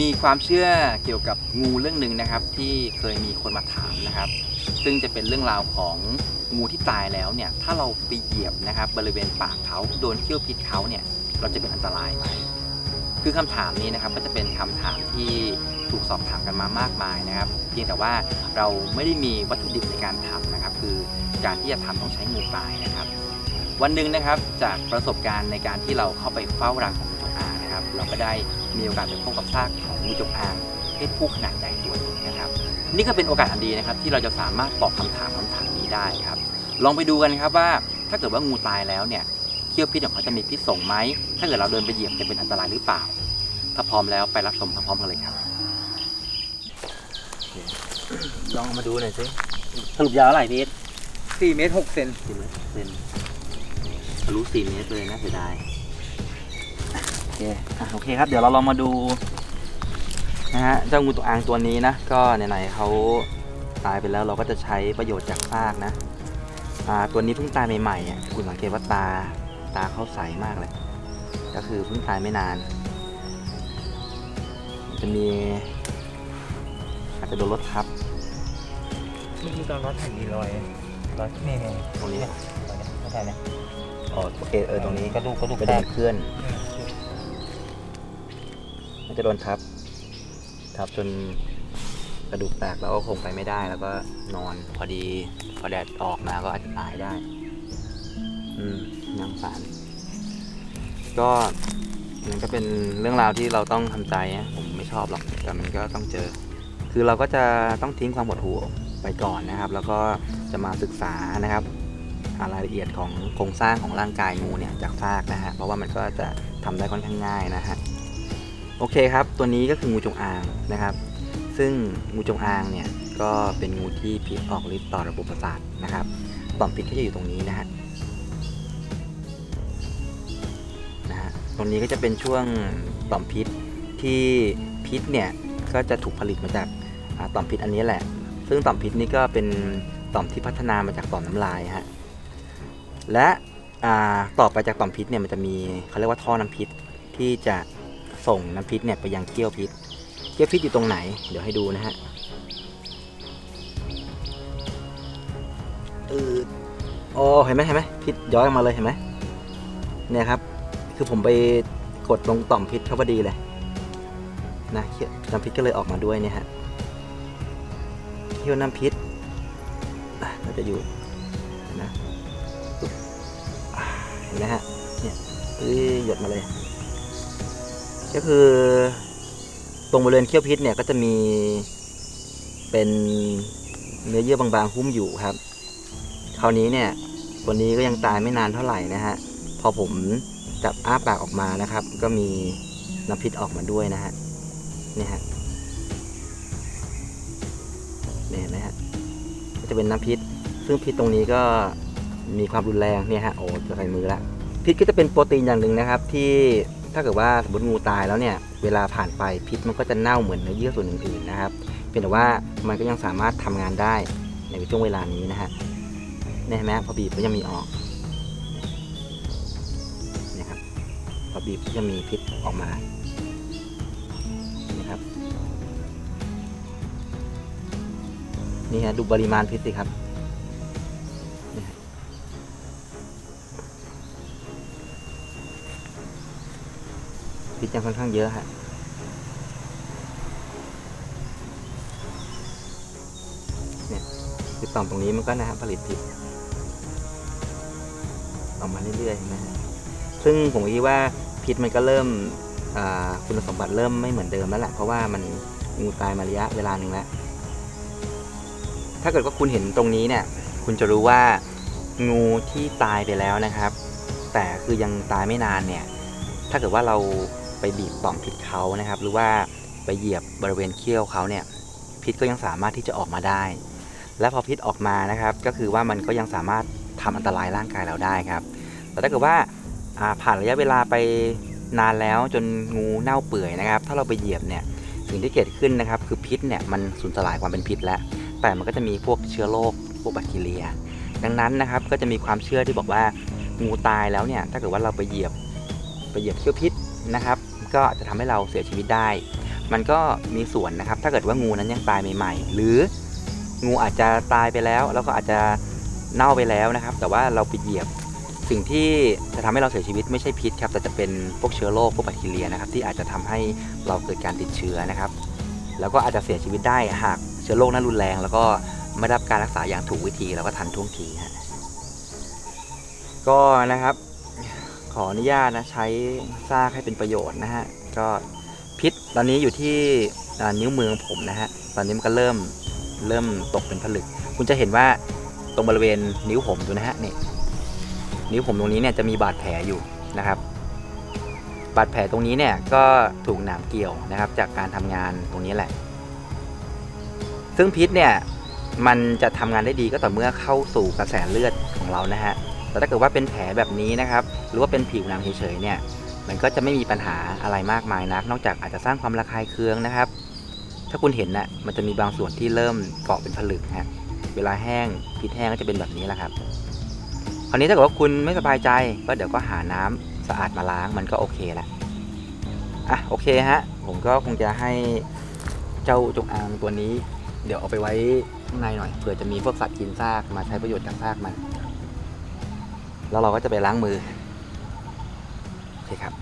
มีความเชื่อเกี่ยวกับงูเรื่องหนึ่งนะครับ ที่เคยมีคนมาถามนะครับ ซึ่งจะเป็นเรื่องราวของงูที่ตายแล้วเนี่ยถ้าเราไปเหยียบนะครับ บริเวณปากเขาโดนเขี้ยวพิษเขาเนี่ยเราจะเป็นอันตรายไหมคือคำถามนี้นะครับก็จะเป็นคำถามที่ถูกสอบถามกันมามากมายนะครับ เพียงแต่ว่าเราไม่ได้มีวัตถุดิบในการทำนะครับ คือการที่จะทำต้องใช้งูตายนะครับ วันหนึ่งนะครับจากประสบการณ์ในการที่เราเข้าไปเฝ้ารังของงูจงอางนะครับ เราก็ได้ มีโอกาสไปพบกับซากของงูจงอางเพศผู้ขนาดใหญ่ตัวหนึงนะครับ นี่ก็เป็นโอกาสอันดีนะครับ ที่เราจะสามารถตอบคำถามคำถามนี้ได้ครับ ลองไปดูกันครับว่าถ้าเกิดว่างูตายแล้วเนี่ยเขี้ยวพิษของเขาจะมีพิษส่งไหมถ้าเกิดเราเดินไปเหยียบจะเป็นอันตรายหรือเปล่า ถ้าพร้อมแล้วไปรับชมพร้อมๆกันเลยครับลองมาดูหน่อยสิสรุปยาวเท่าไหร่พีทสี่เมตรหกเซนสี่เมตรเป็นทะลุสี่เมตรเลยนะเสียดายโอ เคอะโอเคครับ เดี๋ยวเราลองมาดูนะฮะเจ้างูตัวอางตัวนี้นะ ก็ไหนๆเขาตายไปแล้วเราก็จะใช้ประโยชน์จากซากนะอ่าตัวนี้เพิ่งตายใหม่ๆอะคุณสังเกตว่าตาตาเขาใสมากเลย ก็คือเพิ่งตายไม่นานมันจะมี อาจจะโดนรถทับเมื่อกี้ตอนรถแผ่นดีรอยรอยนี่นี่ตรงนี้ไม่ใช่เนี่ยอ๋อโอเคเออตรงนี้กระดูกกระดูกไปแตโดกนเพื่อน มันจะโดนทับ ทับจนกระดูกแตกแล้วก็คงไปไม่ได้แล้วก็นอนพอดีพอแดดออกมาก็อาจจะตายได้ อืมน่างสาร ก็มันก็เป็นเรื่องราวที่เราต้องทำใจนะผมไม่ชอบหรอกแต่มันก็ต้องเจอ คือเราก็จะต้องทิ้งความหดหู่ไปก่อนนะครับ แล้วก็จะมาศึกษานะครับารายละเอียดของโครงสร้างของร่างกายงูเนี่ยจากซากนะฮะเพราะว่ามันก็จะทำได้ค่อนข้างง่ายนะฮะ โอเคครับ ตัวนี้ก็คืองูจงอางนะครับ ซึ่งงูจงอางเนี่ยก็เป็นงูที่พิษออกฤทธิ์ต่อระบบประสาทนะครับ ต่อมพิษก็จะอยู่ตรงนี้นะฮะนะฮะตรงนี้ก็จะเป็นช่วงต่อมพิษที่พิษเนี่ยก็จะถูกผลิตมาจากต่อมพิษอันนี้แหละ ซึ่งต่อมพิษนี่ก็เป็นต่อมที่พัฒนามาจากต่อมน้ำลายฮะ และต่อไปจากต่อมพิษเนี่ยมันจะมีเขาเรียกว่าท่อน้ำพิษที่จะ ส่งน้ำพิษเนี่ยไปยังเกี้ยวพิษ เกี้ยวพิษอยู่ตรงไหน เดี๋ยวให้ดูนะฮะเออโอ้เห็นไหมเห็นไหมพิษย้อยออกมาเลยเห็นไหมเนี่ยครับ คือผมไปกดตรงต่อมพิษเขาพอดีเลยนะเขี้ยวน้ำพิษก็เลยออกมาด้วยเนี่ยฮะเขี้ยวน้ำพิษอะเราจะอยู่นะเห็นไหมฮะเนี่ยเอ้ยหยดมาเลย ก็คือตรงบริเวณเขี้ยวพิษเนี่ยก็จะมีเป็นเนื้อเยื่อบางๆหุ้มอยู่ครับ คราวนี้เนี่ยตัวนี้ก็ยังตายไม่นานเท่าไหร่นะฮะ พอผมจับอ้าปากออกมานะครับ ก็มีน้ำพิษออกมาด้วยนะฮะนี่ฮะเนี่ยเห็นไหมฮะก็จะเป็นน้ำพิษ ซึ่งพิษตรงนี้ก็มีความรุนแรงเนี่ยฮะโอ้จะใส่มือละพิษก็จะเป็นโปรตีนอย่างหนึ่งนะครับที่ ถ้าเกิดว่าสมมติงูตายแล้วเนี่ย เวลาผ่านไปพิษมันก็จะเน่าเหมือนเนื้อเยื่อส่วนอื่นๆนะครับเพียงแต่ว่ามันก็ยังสามารถทำงานได้ในช่วงเวลานี้นะฮะเนี่เห็นไหมพอบีบก็ยังมีออกนี่ครับพอบีบก็จะมีพิษออกมานี่ครับนี่ฮะดูปริมาณพิษสิครับ พิษยังค่อนข้างเยอะฮะเนี่ยคือต่อมตรงนี้มันก็นะฮะผลิตพิษออกมาเรื่อยๆนไหมฮะซึ่งผมคิดว่าพิษมันก็เริ่มคุณสมบัติเริ่มไม่เหมือนเดิมแล้วแหละเพราะว่ามันงูตายมาระยะเวลาหนึ่งแล้วถ้าเกิดว่าคุณเห็นตรงนี้เนี่ย คุณจะรู้ว่างูที่ตายไปแล้วนะครับ แต่คือยังตายไม่นานเนี่ย ถ้าเกิดว่าเรา ไปบีบต่อมพิษเขานะครับ หรือว่าไปเหยียบบริเวณเขี้ยวเขาเนี่ยพิษก็ยังสามารถที่จะออกมาได้ และพอพิษออกมานะครับ ก็คือว่ามันก็ยังสามารถทำอันตรายร่างกายเราได้ครับ แต่ถ้าเกิดว่าอ่าผ่านระยะเวลาไปนานแล้วจนงูเน่าเปื่อยนะครับ ถ้าเราไปเหยียบเนี่ยสิ่งที่เกิดขึ้นนะครับ คือพิษเนี่ยมันสูญสลายความเป็นพิษแล้ว แต่มันก็จะมีพวกเชื้อโรคพวกแบคทีเรีย ดังนั้นนะครับก็จะมีความเชื่อที่บอกว่างูตายแล้วเนี่ยถ้าเกิดว่าเราไปเหยียบไปเหยียบเขี้ยวพิษนะครับ ก็จะทำให้เราเสียชีวิตได้ มันก็มีส่วนนะครับ ถ้าเกิดว่างูนั้นยังตายใหม่ ๆ หรืองูอาจจะตายไปแล้ว แล้วก็อาจจะเน่าไปแล้วนะครับ แต่ว่าเราไปเหยียบสิ่งที่จะทำให้เราเสียชีวิตไม่ใช่พิษครับ แต่จะเป็นพวกเชื้อโรคพวกแบคทีเรียนะครับ ที่อาจจะทำให้เราเกิดการติดเชื้อนะครับ แล้วก็อาจจะเสียชีวิตได้หากเชื้อโรคนั้นรุนแรง แล้วก็ไม่ได้รับการรักษาอย่างถูกวิธีแล้วก็ทันท่วงทีฮะก็นะครับ ขออนุญาตนะใช้ซากให้เป็นประโยชน์นะฮะ ก็พิษตอนนี้อยู่ที่นิ้วมือของผมนะฮะ ตอนนี้มันก็เริ่มเริ่มตกเป็นผลึก คุณจะเห็นว่าตรงบริเวณนิ้วผมดูนะฮะนี่นิ้วผมตรงนี้เนี่ยจะมีบาดแผลอยู่นะครับ บาดแผลตรงนี้เนี่ยก็ถูกหนามเกี่ยวนะครับ จากการทำงานตรงนี้แหละ ซึ่งพิษเนี่ยมันจะทำงานได้ดีก็ต่อเมื่อเข้าสู่กระแสเลือดของเรานะฮะ แต่ถ้าเกิดว่าเป็นแผลแบบนี้นะครับ หรือว่าเป็นผิวหนังเฉยๆเนี่ย มันก็จะไม่มีปัญหาอะไรมากมายนัก นอกจากอาจจะสร้างความระคายเคืองนะครับ ถ้าคุณเห็นน่ะ มันจะมีบางส่วนที่เริ่มเกาะเป็นผลึกฮะ เวลาแห้งพิษแห้งก็จะเป็นแบบนี้แหละครับ คราวนี้ถ้าเกิดว่าคุณไม่สบายใจ ก็เดี๋ยวก็หาน้ำสะอาดมาล้างมันก็โอเคละ อะโอเคฮะ ผมก็คงจะให้เจ้าจงอางตัวนี้ เดี๋ยวเอาไปไว้ข้างในหน่อยเผื่อจะมีพวกสัตว์กินซากมาใช้ประโยชน์จากซากมัน แล้วเราก็จะไปล้างมือ โอเคครับ